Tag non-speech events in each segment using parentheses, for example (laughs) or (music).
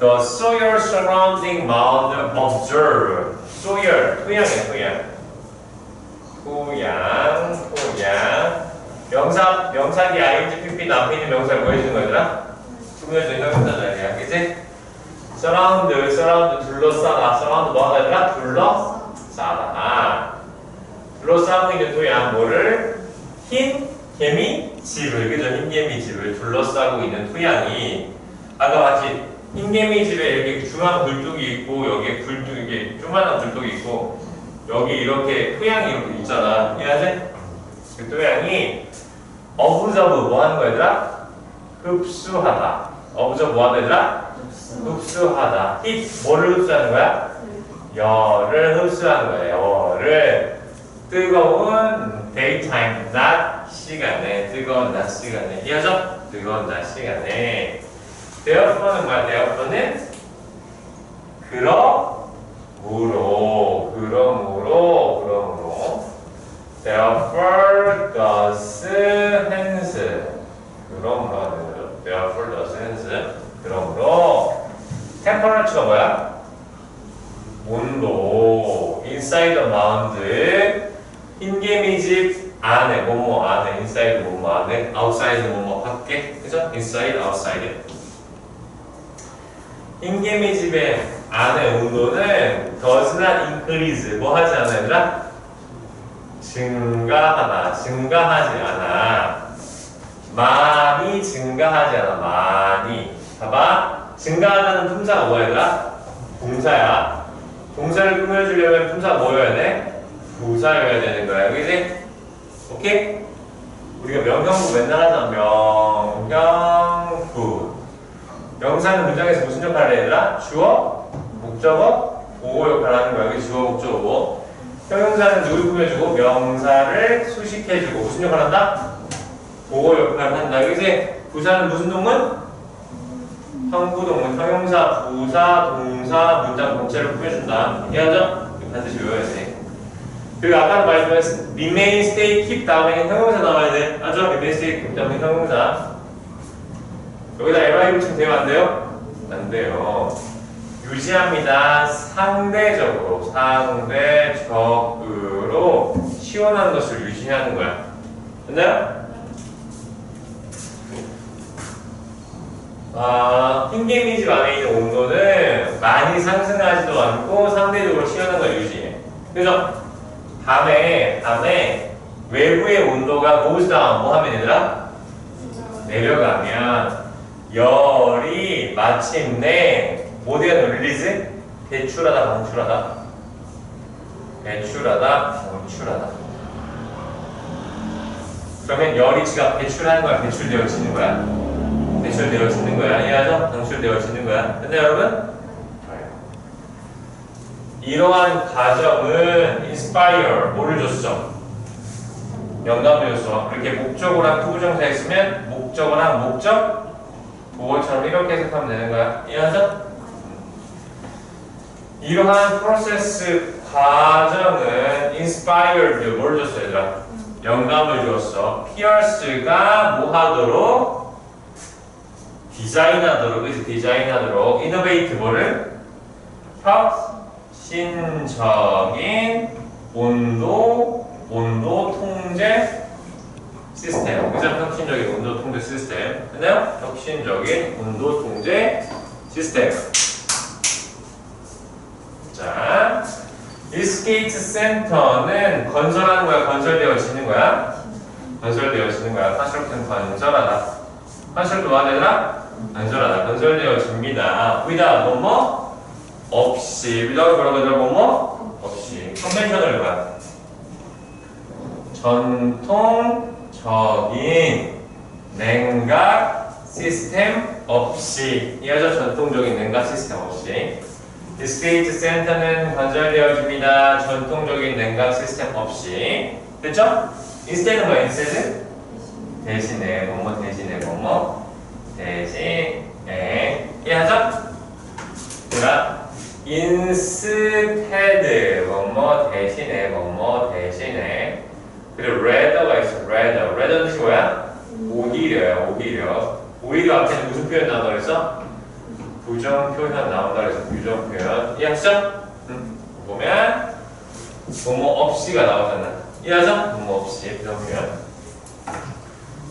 The soil surrounding mound observe. soil 토양이야 토양. 토양 토양. 명사 명사기 ing pp 앞에 있는 명사를 뭐 해주는 거더라? 꾸며주는 형용사 자리야, 그지? surround surround 둘러싸다 surround 뭐 하다 더라? 둘러싸다. 둘러싸고 있는 토양 뭐를 흰 개미 집을 그죠? 흰 개미 집을 둘러싸고 있는 토양이 아까 마치 흰 개미 집에 이렇게 중앙 굴뚝이 있고 여기에 굴뚝 이게 조그만한 굴뚝이 있고 여기 이렇게 토양이 이렇게 있잖아 이해하지? 그 토양이 어부저브 뭐 하는 거야 얘들아? 흡수하다 어부저브 뭐 하는 얘들아? 흡수하다 힙 뭐를 흡수하는 거야? 열을 흡수하는 거야 열을 뜨거운 daytime 낮 시간에 뜨거운 낮 시간에 이해하죠? 뜨거운 낮 시간에 therefore는 뭐야? therefore는 그러므로 그러므로 그러므로 therefore does hence 그러므로 therefore does hence 그러므로 temperature가 뭐야? 온도 inside the mound 흰개미 집 안에 뭐뭐 안에 inside 뭐뭐 안에 outside 뭐뭐 밖에 그죠? inside outside 흰개미 집의 안의 온도는 does not increase 뭐 하지 않아 얘들아? 증가하다 증가하지 않아 많이 증가하지 않아 많이 봐봐 증가하다는 품사가 뭐야 얘들아? 동사야 동사를 꾸며주려면 품사 뭐여야 돼? 부사여야 되는 거야 그지? 오케이? 우리가 명형구 맨날 하잖아 명형구 명사는 문장에서 무슨 역할을 해 얘들아? 주어, 목적어, 보호 역할을 하는 거야 그지? 주어, 목적어고 형용사는 누굴 꾸며주고 명사를 수식해주고 무슨 역할을 한다? 보호 역할을 한다 그지? 부사는 무슨 동문? 형부동문, 형용사, 부사, 동사, 문장 전체를 꾸며준다. 이해하죠? 반드시 외워야 돼. 그리고 아까도 말했지만 remain, stay, keep 다음에 형용사 나와야 돼. 알죠? remain, stay, keep 다음에 형용사. 여기다 MI 붙이면 돼요? 안 돼요? 안 돼요. 유지합니다. 상대적으로, 상대적으로 시원한 것을 유지하는 거야. 됐나요? 아, 흰개미 집 안에 있는 온도는 많이 상승하지도 않고 상대적으로 시원한 걸 유지해. 그죠? 밤에, 밤에 외부의 온도가 goes down, 뭐 하면 얘들아? 내려가면 열이 마침내 어디가 릴리즈? 배출하다, 방출하다. 배출하다, 방출하다. 그러면 열이 지가 배출하는 거야, 배출되어지는 거야? 배출되어지는 거야. 이해하죠? 방출되어지는 거야. 근데 여러분? 이러한 과정은 inspire, 뭐를 줬어? 영감을 줬어. 이렇게 목적어랑 투부정사 있으면 목적어랑 목적, 보어처럼 이렇게 해석하면 되는 거야. 이해하죠? 이러한 프로세스 과정은 inspired, 뭘 줬어 얘들아? 영감을 줬어. 피어스가 뭐 하도록? 디자인하도록, 그래서 디자인하도록, 이노베이트 뭐를? 혁신적인 온도, 온도 통제 시스템. 그죠? 혁신적인 온도 통제 시스템. 됐나요? 혁신적인 온도 통제 시스템. 자, 이스케이트 센터는 건설하는 거야, 건설되어지는 거야? 건설되어지는 거야. 컨스트럭션 건설하다. 컨스트럭 뭐 하되나? 건설하다. 건설되어집니다. 위다 뭐뭐? 없이. 위다 뭐라고 하더라 뭐뭐? 없이. 컨벤셔널 뭐야? 전통 적인 냉각 시스템 없이. 이어져 전통적인 냉각 시스템 없이. 디스크레이트 센터는 건설되어집니다. 전통적인 냉각 시스템 없이. 됐죠? 인스테는 뭐야? 인스테는? 대신에 뭐뭐 대신에 뭐뭐 대신에 이해하죠? 그라 인스테드 뭐뭐 대신에 뭐뭐 대신에 그리고 rather가 있어 rather rather 뜻이 뭐야? 오히려야 오히려 오히려 앞에는 무슨 표현 나온다고 그랬어? 부정 표현 나온다 그래서 부정 표현 이해하시죠? 응. 보면 뭐뭐 없이가 나오잖아 이해하죠? 뭐뭐 없이 부정 표현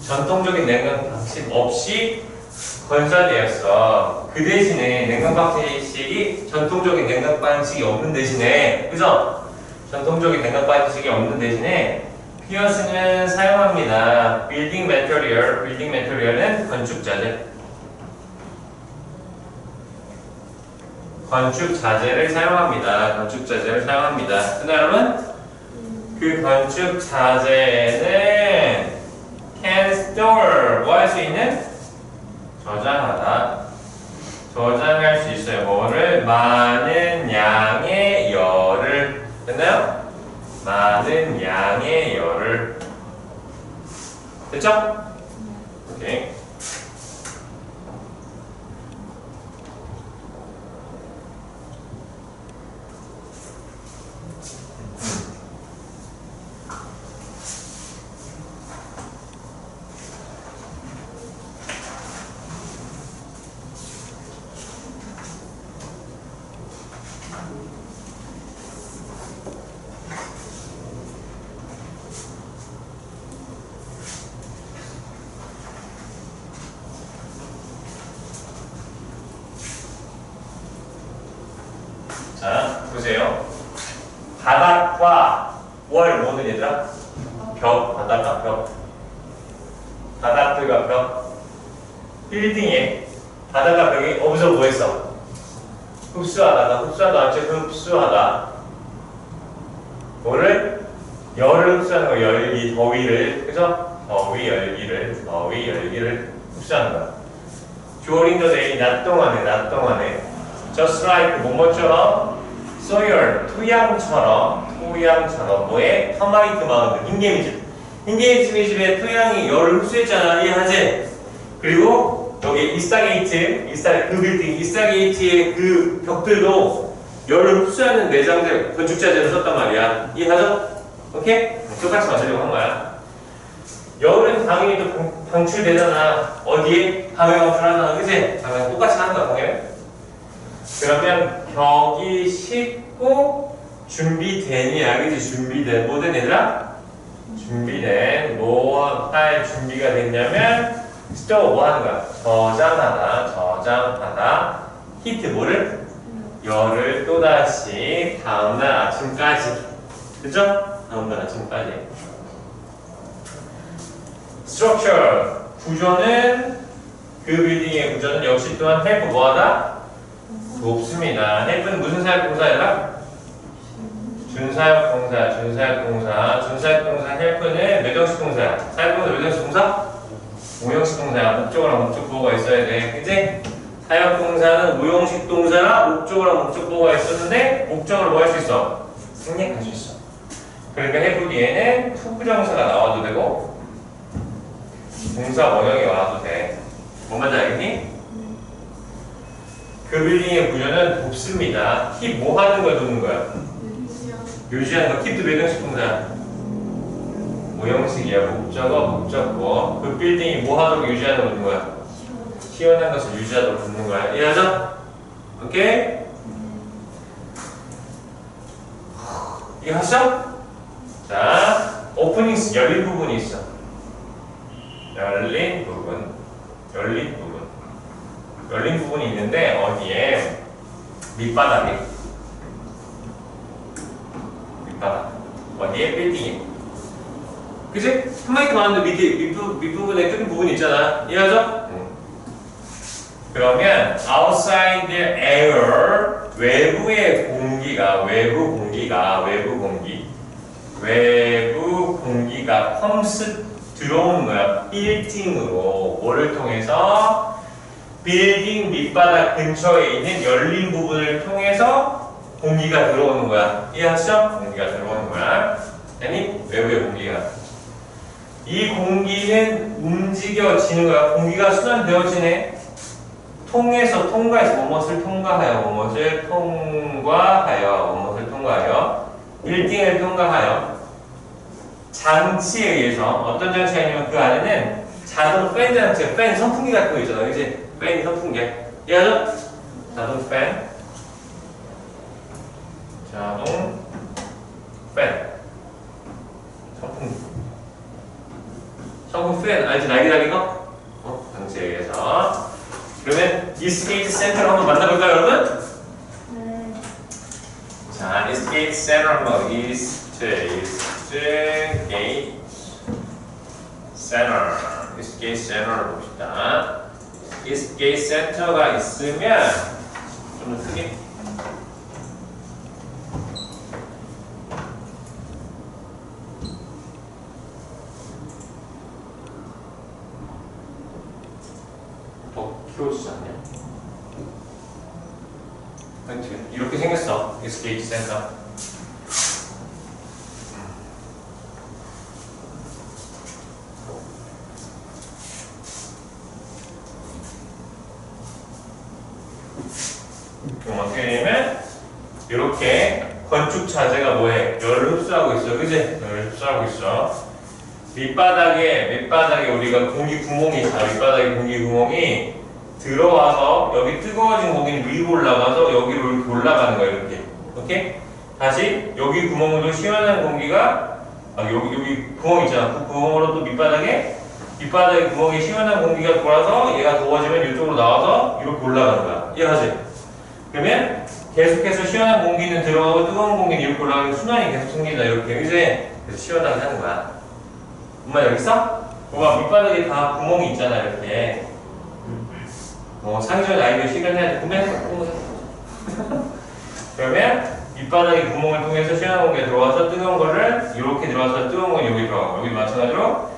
전통적인 냉각 방식 없이 건설되었어 그 대신에 냉각 방식이 전통적인 냉각 방식이 없는 대신에 그죠? 전통적인 냉각 방식이 없는 대신에 피어스는 사용합니다 빌딩 매터리얼 빌딩 매터리얼은 건축 자재 건축 자재를 사용합니다. 건축 자재를 사용합니다. 근데 여러분 그 건축 자재는 can store 뭐 할 수 있는 저장하다. 저장할 수 있어요. 뭐를 많은 양의 열을 됐나요? 많은 양의 열을 됐죠? 오케이. 자, 보세요. 바닥과 월 뭐는 얘들아? 벽, 바닥과 벽. 바닥들과 벽. 빌딩에 바닥과 벽이 어디서 뭐 했어? 흡수하다가 흡수하다 어째 흡수하다. 뭐를? 열을 흡수하는 거, 열기, 더위를. 그죠? 더위, 열기를, 더위, 열기를 흡수하는 거야. during the day, 낮 동안에, 낮 동안에. just like 뭐뭐처럼 소열 토양처럼 토양처럼 뭐에 터마이트 마운드 흰개미집 흰개미집의 집에 토양이 열을 흡수했잖아 이해하지? 그리고 여기 이스타게이트 이스타 그 빌딩 이스타게이트의 그 벽들도 열을 흡수하는 내장재 건축자재를 썼단 말이야 이해하죠? 오케이? 똑같이 맞추려고 한 거야 열은 당연히 또 방- 방출되잖아 어디에? 방해 방출하잖아 그치? 당연히 똑같이 하는 거야 방해 그러면 벽이 씻고 준비되냐 그지. 준비된 뭐든 얘들아? 준비된. 뭐할 준비가 됐냐면 스토어 뭐 하는 거야? 저장하다 저장하다. 히트 뭐를? 열을 또다시 다음날 아침까지. 그죠 다음날 아침까지. Structure. 구조는 그 빌딩의 구조는 역시 또한 헬프 뭐하다 돕습니다. 헬프는 무슨 사역공사였나? 준사역 공사, 준사역 공사, 준사역 공사? 사역공사 몇 형식 공사? 5형식 공사야. 목적어랑 목적보호가 있어야 돼. 그치? 사역공사는 무형식 동사랑 목적어랑 목적보호가 있었는데 목적어를 뭐 할 수 있어? 생략할 수 있어. 그러니까 헬프 뒤에는 투부정사가 나와도 되고 동사 원형이 와도 돼. 뭔 말인지 알겠니? 그 빌딩의 구조는 돕습니다. 힙뭐 하는 걸 돕는 거야? 유지하는 거. 힙도 몇 형식 동사야? 모형식이야. 목적어, 목적어. 그 빌딩이 뭐 하도록 유지하는 걸 돕는 거야? 시원한 것을 유지하도록 돕는 거야. 이해하죠? 오케이? 이거 하시죠? 자, 오프닝스 열린 부분이 있어. 열린 부분. 열린 부분. 열린 부분이 있는데 어디에? 밑바닥에. 밑바닥. 어디에? 빌딩에. 그지? 한마디도 많은데 밑에 밑부, 밑부분에 뜬 부분이 있잖아. 이해하죠? 응. 그러면 outside the air 외부의 공기가 외부 공기가 외부 공기. 외부 공기가 펌스 들어오는 거야. 빌딩으로. 뭐를 통해서 빌딩 밑바닥 근처에 있는 열린 부분을 통해서 공기가 들어오는 거야. 이해하시죠? 공기가 들어오는 거야. 아니 외부의 공기가. 이 공기는 움직여지는 거야. 공기가 순환되어지네. 통해서 통과해서 무엇을 통과하여 무엇을 통과하여 무엇을 통과하여 빌딩을 통과하여 장치에 의해서 어떤 장치가 있냐면 그 안에는 자동 팬 장치, 팬 선풍기 같은 거 있잖아. 그지? 팬 선풍기. 이해하죠? 자동 팬 자동 팬 선풍 선풍 팬 알지 날개 달린 거? 어? 방지에서 그러면 이스트게이트 센터를 한번 만나볼까요 여러분? 네. 자 이스트게이트 센터 한번 이스트 이스트게이트 센터 이스트게이트 센터를 봅시다. 이스트게이트 센터가 있으면 좀더 크게. 더 키워주지 않냐? 하여튼 이렇게 생겼어. 이스트게이트 센터 그럼 어떻게 되냐면 이렇게 건축 자재가 뭐해? 열을 흡수하고 있어 그지? 열을 흡수하고 있어 밑바닥에 밑바닥에 우리가 공기 구멍이 있어 밑바닥에 공기 구멍이 들어와서 여기 뜨거워진 공기는 위로 올라가서 여기로 이렇게 올라가는 거야 이렇게. 오케이? 다시 여기 구멍으로 시원한 공기가 아 여기 여기 구멍 있잖아. 그 구멍으로 또 밑바닥에 밑바닥에 구멍에 시원한 공기가 돌아서 얘가 더워지면 이쪽으로 나와서 이렇게 올라가는 거야. 이해하지? 그러면 계속해서 시원한 공기는 들어가고 뜨거운 공기는 이렇게 올라가는 순환이 계속 생긴다 이렇게. 이제 시원하게 하는 거야 엄마 여기 있어? 봐봐 밑바닥에 다 구멍이 있잖아 이렇게. 뭐 상전 아이디어 시간 해야 돼. 구매해서 (laughs) 그러면 밑바닥에 구멍을 통해서 시원한 공기가 들어와서 뜨거운 거를 이렇게 들어와서 뜨거운 건 여기 들어가고 여기 마찬가지로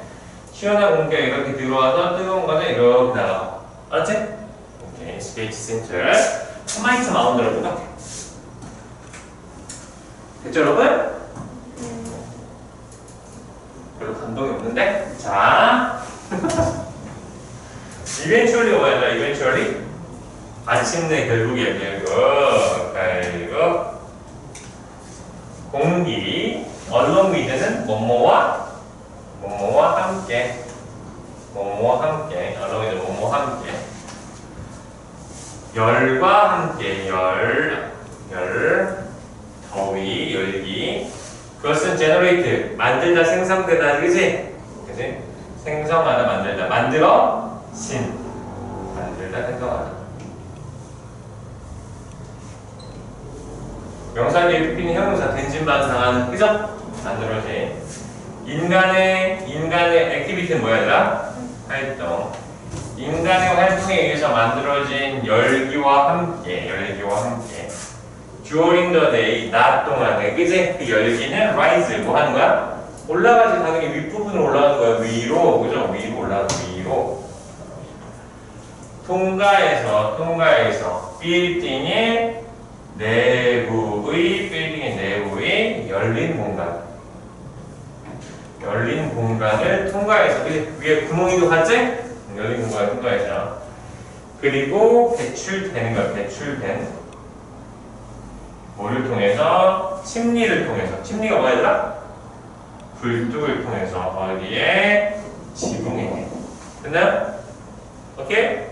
시원한 공기가 이렇게 들어와서 뜨거운 거는 이렇게 나가고 알았지? 오케이. 스페이스 센터. 터마이트 마운드랑 똑같아 됐죠 여러분? 별로 감동이 없는데? 자 이벤츄얼리 뭐야 이벤츄얼리? 마침내 결국에 결국 결국 공기 along with는 뭐뭐와 뭐뭐와 함께 뭐뭐와 함께 along with 뭐뭐와 함께 열과 함께 열, 열, 더위, 열기 그것은 generate 만들다 생성되다 그지? 그지? 생성하다 만들다 만들어 진 만들다 생성하다 명사기 FP는 형용사 된진반상하는 그죠? 만들어진 인간의 인간의 액티비티는 뭐야 얘들아? 활동 인간의 활동에 의해서 만들어진 열기와 함께 열기와 함께 during the day 낮 동안에 그제 그 열기는 rise 뭐 하는 거야? 올라가지 당연히 윗부분으로 올라가는 거야 위로 그죠? 위로 올라가 위로 통과해서 통과해서 빌딩의 내부의 빌딩의 내부의 열린 공간 열린 공간을 통과해서 그 위에 구멍이도 봤지? 열린 공간을 통과해서 그리고 배출되는 거야 배출된 뭐를 통해서 침리를 통해서 침리가 얘들아? 굴뚝을 통해서 어디에 지붕에 됐나요? 오케이?